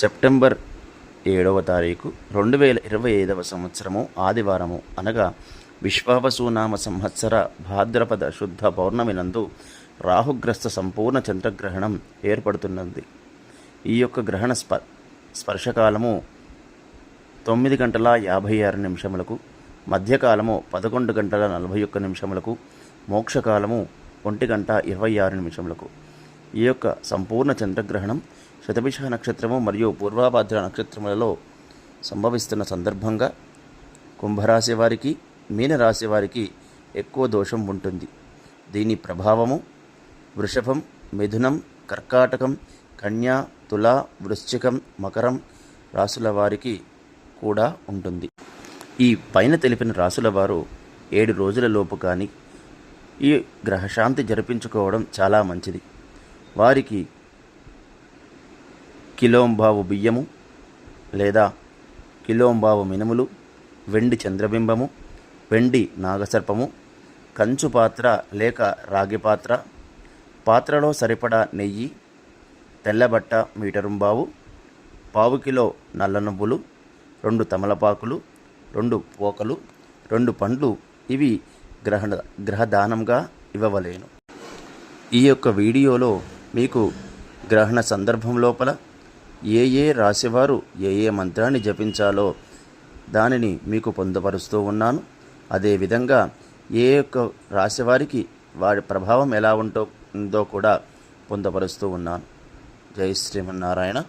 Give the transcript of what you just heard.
September ఏడవ తారీఖు రెండు వేల ఇరవై ఐదవ సంవత్సరము ఆదివారము. అనగా విశ్వావసునామ సంవత్సర భాద్రపద శుద్ధ పౌర్ణమి నందు రాహుగ్రస్త సంపూర్ణ చంద్రగ్రహణం ఏర్పడుతున్నది. ఈ యొక్క గ్రహణ స్ప స్పర్శకాలము తొమ్మిది గంటల యాభై ఆరు నిమిషములకు మధ్యకాలము పదకొండు గంటల నలభై ఒక్క నిమిషములకు మోక్షకాలము ఒంటి గంట ఇరవై ఆరు నిమిషములకు. ఈ యొక్క సంపూర్ణ చంద్రగ్రహణం శతభిష నక్షత్రము మరియు పూర్వాభాద్ర నక్షత్రములలో సంభవిస్తున్న సందర్భంగా కుంభరాశి వారికి మీనరాశి వారికి ఎక్కువ దోషం ఉంటుంది. దీని ప్రభావము వృషభం మిథునం కర్కాటకం కన్యా తుల వృశ్చికం మకరం రాసుల వారికి కూడా ఉంటుంది. ఈ పైన తెలిపిన రాసుల వారు ఏడు రోజుల లోపు కానీ ఈ గ్రహశాంతి జరిపించుకోవడం చాలా మంచిది. వారికి కిలోంబావు బియ్యము లేదా కిలోంబావు మినుములు వెండి చంద్రబింబము వెండి నాగసర్పము కంచు పాత్ర లేక రాగి పాత్ర పాత్రలో సరిపడా నెయ్యి తెల్లబట్ట మీటరుంబావు పావు కిలో నల్ల నువ్వులు రెండు తమలపాకులు రెండు పోకలు రెండు పండ్లు ఇవి గ్రహణ గ్రహదానంగా ఇవ్వవలేను. ఈ యొక్క వీడియోలో మీకు గ్రహణ సందర్భం లోపల ఏ ఏ రాశివారు ఏ ఏ మంత్రాన్ని జపించాలో దానిని మీకు పొందుపరుస్తూ ఉన్నాను. అదేవిధంగా ఏ యొక్క రాశివారికి వారి ప్రభావం ఎలా ఉంటో ఉందో కూడా పొందుపరుస్తూ ఉన్నాను. జై శ్రీమన్నారాయణ.